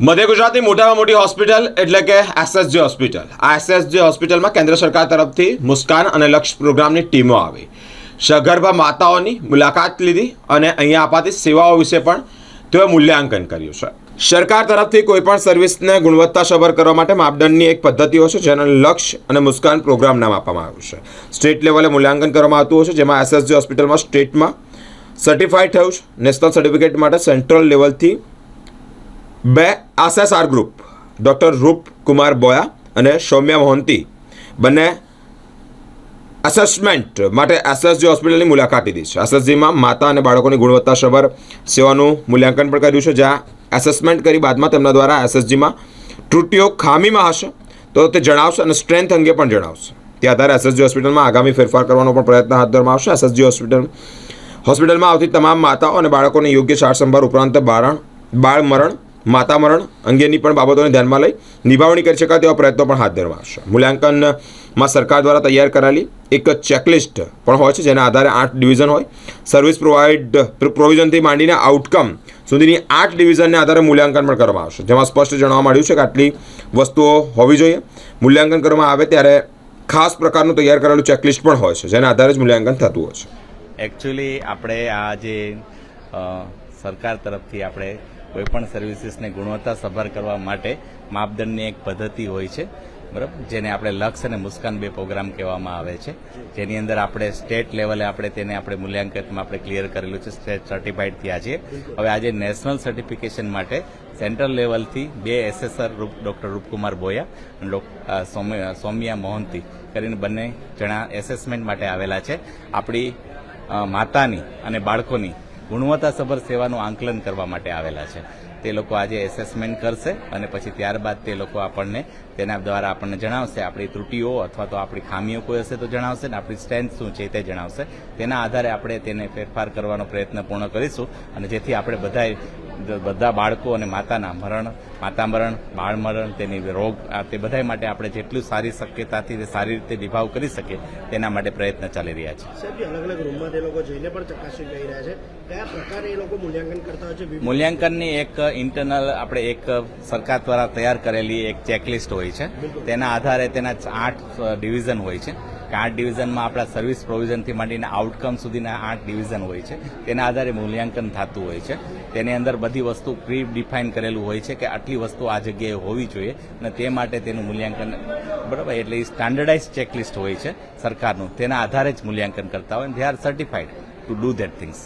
મધ્ય ગુજરાતની મોટામાં મોટી હોસ્પિટલ એટલે કે એસએસજી હોસ્પિટલ. આ એસએસજી હોસ્પિટલમાં કેન્દ્ર સરકાર તરફથી મુસ્કાન અને લક્ષ પ્રોગ્રામની ટીમો આવી. સગર્ભા માતાઓની મુલાકાત લીધી અને અહીંયા અપાતી સેવાઓ વિશે પણ તેઓએ મૂલ્યાંકન કર્યું છે. સરકાર તરફથી કોઈપણ સર્વિસને ગુણવત્તાસભર કરવા માટે માપદંડની એક પદ્ધતિઓ છે, જેને લક્ષ્ય અને મુસ્કાન પ્રોગ્રામ નામ આપવામાં આવ્યું છે. સ્ટેટ લેવલે મૂલ્યાંકન કરવામાં આવતું હોય છે, જેમાં એસએસજી હોસ્પિટલમાં સ્ટેટમાં સર્ટિફાઈડ થયું છે. નેશનલ સર્ટિફિકેટ માટે સેન્ટ્રલ લેવલથી બે આરએસઆર ગ્રુપ ડૉક્ટર રૂપ કુમાર બોયા અને સૌમ્યા મોહંતી. બંને એસેસમેન્ટ માટે એસએસજી હોસ્પિટલની મુલાકાત લીધી છે. એસએસજીમાં માતા અને બાળકોની ગુણવત્તાસભર સેવાનું મૂલ્યાંકન પણ કર્યું છે, જ્યાં એસેસમેન્ટ કરી બાદમાં તેમના દ્વારા એસએસજીમાં ત્રુટીઓ ખામીમાં હશે તો તે જણાવશે અને સ્ટ્રેન્થ અંગે પણ જણાવશે. તે આધારે એસએસજી હોસ્પિટલમાં આગામી ફેરફાર કરવાનો પણ પ્રયત્ન હાથ ધરવામાં આવશે. એસએસજી હોસ્પિટલ હોસ્પિટલમાં આવતી તમામ માતાઓ અને બાળકોને યોગ્ય સારસંભાળ ઉપરાંત બારણ બાળ મરણ માતા મરણ અંગેની પણ બાબતોને ધ્યાનમાં લઈ નિભાવણી કરી શકાય તેવા પ્રયત્નો પણ હાથ ધરવામાં આવશે મૂલ્યાંકનમાં સરકાર દ્વારા તૈયાર કરાયેલી એક ચેકલિસ્ટ પણ હોય છે, જેના આધારે આઠ ડિવિઝન હોય. સર્વિસ પ્રોવાઇડ પ્રોવિઝનથી માંડીને આઉટકમ સુધીની આઠ ડિવિઝનને આધારે મૂલ્યાંકન પણ કરવામાં આવશે. જેમાં સ્પષ્ટ જણાવવા માંડ્યું છે કે આટલી વસ્તુઓ હોવી જોઈએ. મૂલ્યાંકન કરવામાં આવે ત્યારે ખાસ પ્રકારનું તૈયાર કરેલું ચેકલિસ્ટ પણ હોય છે, જેના આધારે જ મૂલ્યાંકન થતું હોય છે. એકચ્યુઅલી આપણે આ જે સરકાર તરફથી આપણે કોઈપણ સર્વિસીસને ગુણવત્તાસભર કરવા માટે માપદંડની એક પદ્ધતિ હોય છે, બરાબર? જેને આપણે લક્ષ અને મુસ્કાન બે પ્રોગ્રામ કહેવામાં આવે છે. જેની અંદર આપણે સ્ટેટ લેવલે આપણે તેને આપણે મૂલ્યાંકનમાં આપણે ક્લિયર કરેલું છે, સ્ટેટ સર્ટિફાઈડ થયા છીએ હવે આજે નેશનલ સર્ટિફિકેશન માટે સેન્ટ્રલ લેવલથી બે એસેસર રૂપ ડૉક્ટર રૂપકુમાર બોયા અને સૌમ્યા મોહંતી કરીને બંને જણા એસેસમેન્ટ માટે આવેલા છે. આપણી માતાની અને બાળકોની ગુણવત્તાસભર સેવાનું આંકલન કરવા માટે આવેલા છે. તે લોકો આજે એસેસમેન્ટ કરશે અને પછી ત્યારબાદ તે લોકો આપણને તેના દ્વારા આપણને જણાવશે. આપણી ત્રુટીઓ અથવા તો આપણી ખામીઓ કોઈ હશે તો જણાવશે ને આપણી સ્ટ્રેન્થ શું છે તે જણાવશે. તેના આધારે આપણે તેને ફેરફાર કરવાનો પ્રયત્ન પૂર્ણ કરીશું અને જેથી આપણે બધાએ બધા બાળકો અને માતાના મરણ માતામરણ બાળમરણ તેની રોગ આ તે બધા માટે આપણે જેટલું સારી શક્યતાથી તે સારી રીતે નિભાવ કરી શકીએ તેના માટે પ્રયત્ન ચાલી રહ્યા છે. અલગ અલગ રૂમમાં તે લોકો જઈને પણ ચકાસણી કરી રહ્યા છે. કયા પ્રકારે એ લોકો મૂલ્યાંકન કરતા હોય છે? મૂલ્યાંકનની એક ઇન્ટરનલ આપણે એક સરકાર દ્વારા તૈયાર કરેલી એક ચેકલિસ્ટ હોય છે. તેના આધારે તેના આઠ ડિવિઝન હોય છે. કે આઠ ડિવિઝનમાં આપણા સર્વિસ પ્રોવિઝનથી માંડીને આઉટકમ સુધીના આઠ ડિવિઝન હોય છે, તેના આધારે મૂલ્યાંકન થતું હોય છે. તેની અંદર બધી વસ્તુ પ્રી ડિફાઇન કરેલું હોય છે કે આટલી વસ્તુ આ જગ્યાએ હોવી જોઈએ અને તે માટે તેનું મૂલ્યાંકન, બરાબર? એટલે એ સ્ટાન્ડર્ડાઇઝ ચેકલિસ્ટ હોય છે સરકારનું. તેના આધારે જ મૂલ્યાંકન કરતા હોય they are certified to do that things